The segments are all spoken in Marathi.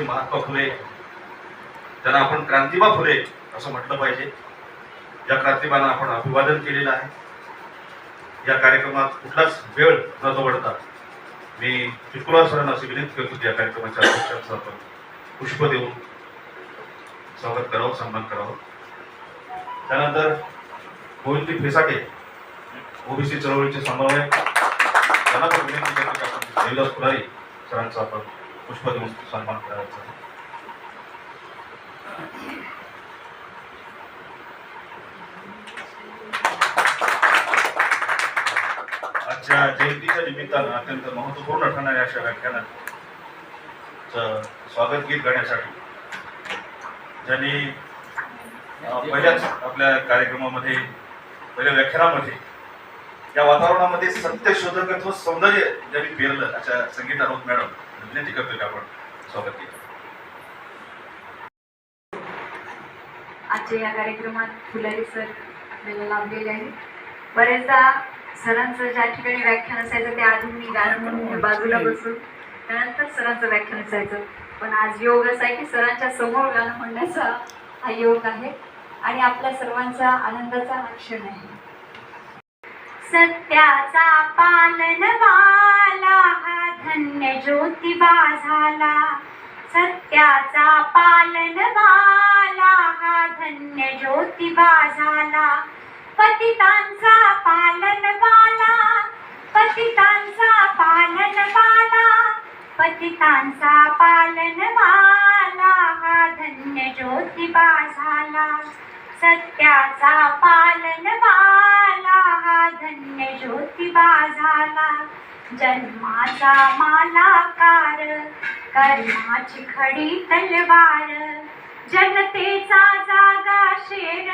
जसे महात्मा फुले त्यांना आपण क्रांतिबा फुले असं म्हटलं पाहिजे. या क्रांतिबांना आपण अभिवादन केलेलं आहे. या कार्यक्रमात कुठलाच वेळ न दवडता मी त्रिपुरा सरांना अशी विनंती करतो की या कार्यक्रमाच्या अध्यक्षांचं आपण पुष्प देऊन स्वागत करावं सन्मान करावं. त्यानंतर गोविंदी फेसाटे ओबीसी चळवळीचे समन्वयक त्यांना पण विनंती करतो की आपण देवदास फुलारी सरांचा आपण पुष्प देऊन सन्मान करायचा आजच्या जयंतीच्या निमित्तानं अत्यंत महत्त्वपूर्ण ठरणाऱ्या अशा व्याख्यानात स्वागत गीत गाण्यासाठी. ज्यांनी पहिल्याच आपल्या कार्यक्रमामध्ये पहिल्या व्याख्यानामध्ये या वातावरणामध्ये सत्य शोधकत्व सौंदर्य ज्यांनी पेरलं अशा संगीत आरोप मॅडम विनंती करतो की आपण स्वागत केलं. आजच्या या कार्यक्रमात फुलारी सर आपल्याला लाभलेले आहेत. बरेचदा सरांचं ज्या ठिकाणी व्याख्यान असायचं ते आधी मी गाणं म्हणून बाजूला बसून त्यानंतर सरांचं व्याख्यान असायचं. पण आज योग असा आहे की सरांच्या समोर गाणं म्हणण्याचा हा योग आहे आणि आपल्या सर्वांचा आनंदाचा हा क्षण आहे. सत्याचा पालनवाला हा धन्य ज्योतिबा झाला सत्याचा पालनवाला हा धन्य ज्योतिबा झाला पतितांचा पालनवाला पतितांचा पालनवाला पतितांचा पालनवाला हा धन्य ज्योतिबा झाला सत्याचा पालनवाला धन्य ज्योतिबा झाला जन्माचा मालाकार कर्माची खडी तलवार जनतेचा जागा शेर.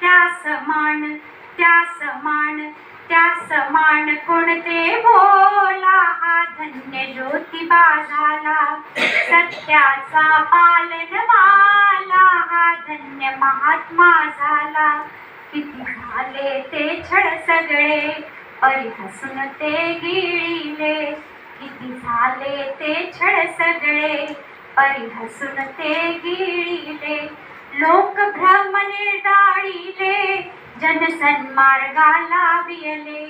त्या समान त्या समान त्या समान कोणते बोला हा धन्य ज्योतिबा झाला सत्याचा पालनवाला हा धन्य महात्मा झाला. किती झाले ते छळ सगळे. अरे हसून ते गिळिले. किती झाले ते छळ सगळे. परी हसून ते गिळिले. लोक भ्रम निर्डाळिले जनसन्मार्गाला वियले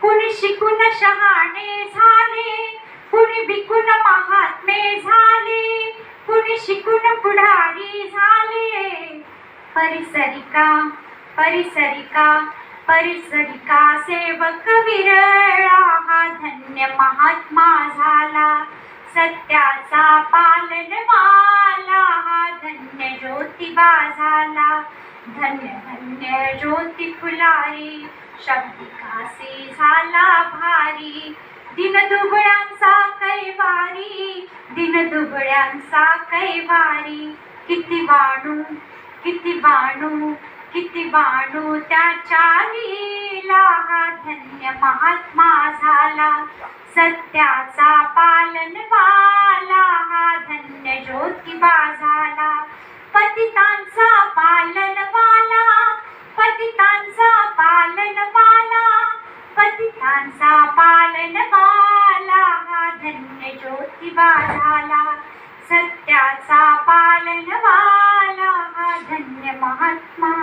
कुणी शिकून शहाणे झाले. कुणी बिकून महात्मे झाले. कुणी शिकून पुढारी झाले. परिसरिका परिसरिका परिसरिका सेवक विरळा हा धन्य महात्मा झाला. सत्याचा पालनवाला हा धन्य ज्योतिबा झाला. धन्य धन्य ज्योती फुलारी शब्दिकासी झाला भारी. दिन दुबळ्यांचा कैवारी दिन दुबळ्यांचा कैवारी. किती बाणू किती बाणू किती बाणू त्याच्या लीला हा धन्य महात्मा झाला. सत्याचा पालनवाला हा धन्य ज्योतिबा झाला. पतितांचा पालनवाला पतितांचा पालनवाला पतितांचा पालनवाला हा धन्य ज्योतिबा झाला. सत्याचा पालनवाला हा धन्य महात्मा